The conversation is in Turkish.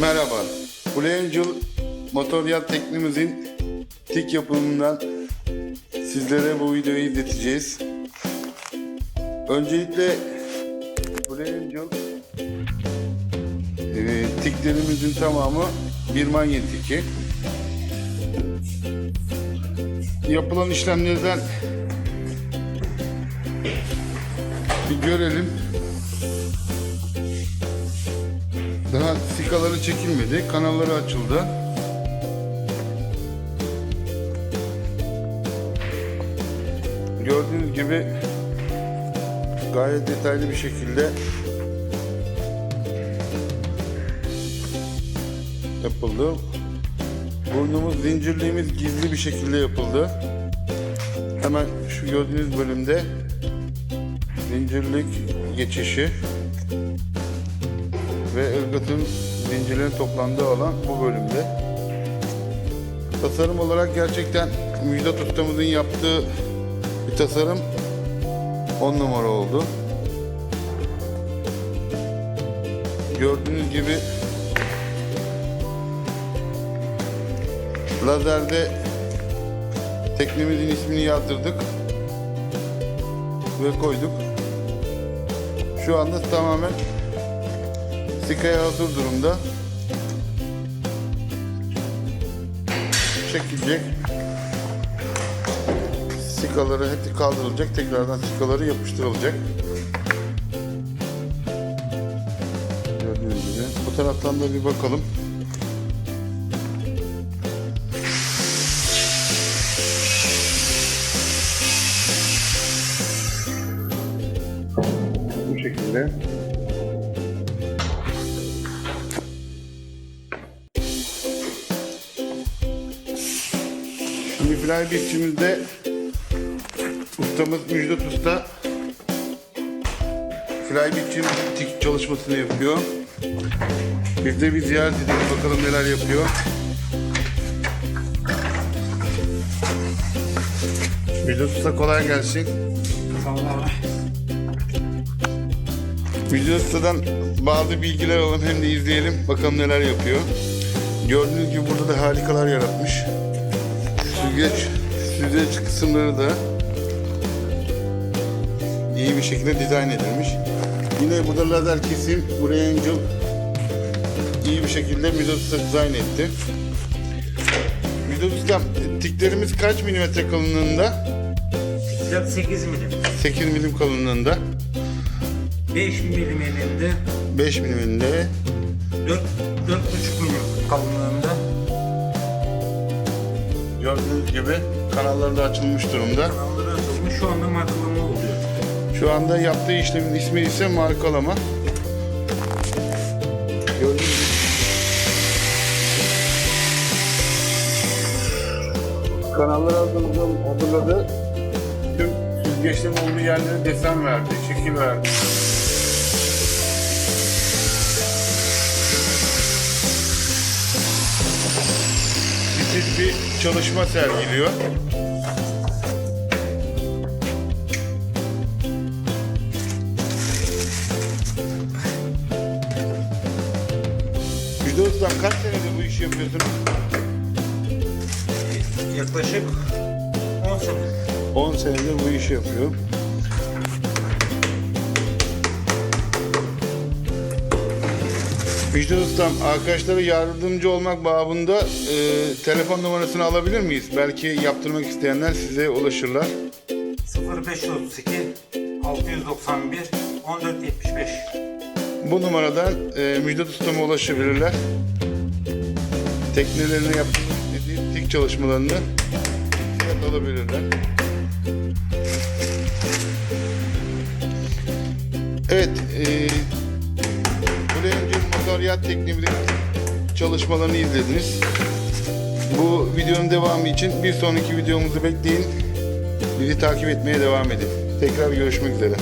Merhaba. Blue Angel motor yat teknemizin tik yapımından sizlere bu videoyu izleteceğiz. Öncelikle Blue Angel e, tiklerimizin tamamı bir manyen tiki. Yapılan işlemlerden bir görelim. Sikaları çekilmedi. Kanalları açıldı. Gördüğünüz gibi gayet detaylı bir şekilde yapıldı. Burnumuz, zincirliğimiz gizli bir şekilde yapıldı. Hemen şu gördüğünüz bölümde zincirlik geçişi ve ırgatın zincirlerin toplandığı alan bu bölümde. Tasarım olarak gerçekten Müjdat ustamızın yaptığı bir tasarım 10 numara oldu. Gördüğünüz gibi lazerde teknemizin ismini yazdırdık ve koyduk. Şu anda tamamen Sikaya hazır durumda. Çekilecek. Sikaları hepsi kaldırılacak. Tekrardan sikaları yapıştırılacak. Gördüğünüz gibi. Bu taraftan da bir bakalım. Bu şekilde. Şimdi fly bitçimizde ustamız Müjdat Usta fly bitçimizin tik çalışmasını yapıyor. Biz de bir ziyaret edelim bakalım neler yapıyor. Müjdat Usta kolay gelsin. Müjdat Usta'dan bazı bilgiler alalım hem de izleyelim bakalım neler yapıyor. Gördüğünüz gibi burada da harikalar yaratmış. Süzgeç, süzgeç kısımları da iyi bir şekilde dizayn edilmiş. Yine burada lazer kesim, buraya Angel iyi bir şekilde Midos Usta dizayn etti. Midos Usta, tiklerimiz kaç milimetre kalınlığında? 8 milim. 8 milim kalınlığında, 5 milim eninde, 5 miliminde, 4 4,5 milim kalınlığında. Gördüğünüz gibi kanalları da açılmış durumda. Kanalları açılmış. Şu anda markalama oluyor. Şu anda yaptığı işlemin ismi ise markalama. Gördüğünüz gibi. Kanalları hazırladı, hazırladı. Tüm süzgeçlerin olduğu yerlere desen verdi, şekil verdi. Bir çalışma sergiliyor. Müjde kaç senedir bu işi yapıyorsunuz? Yaklaşık 10 sene. 10 senedir bu işi yapıyor. Müjde Ustam, arkadaşlara yardımcı olmak babında e, telefon numarasını alabilir miyiz? Belki yaptırmak isteyenler size ulaşırlar. 0532 691 1475. Bu numaradan e, Müjdat Ustam'a ulaşabilirler. Teknelerini yaptırmak istediği tik çalışmalarını fiyat alabilirler. Evet, e, Yat teknemizin çalışmalarını izlediniz. Bu videonun devamı için bir sonraki videomuzu bekleyin. Bizi takip etmeye devam edin. Tekrar görüşmek üzere.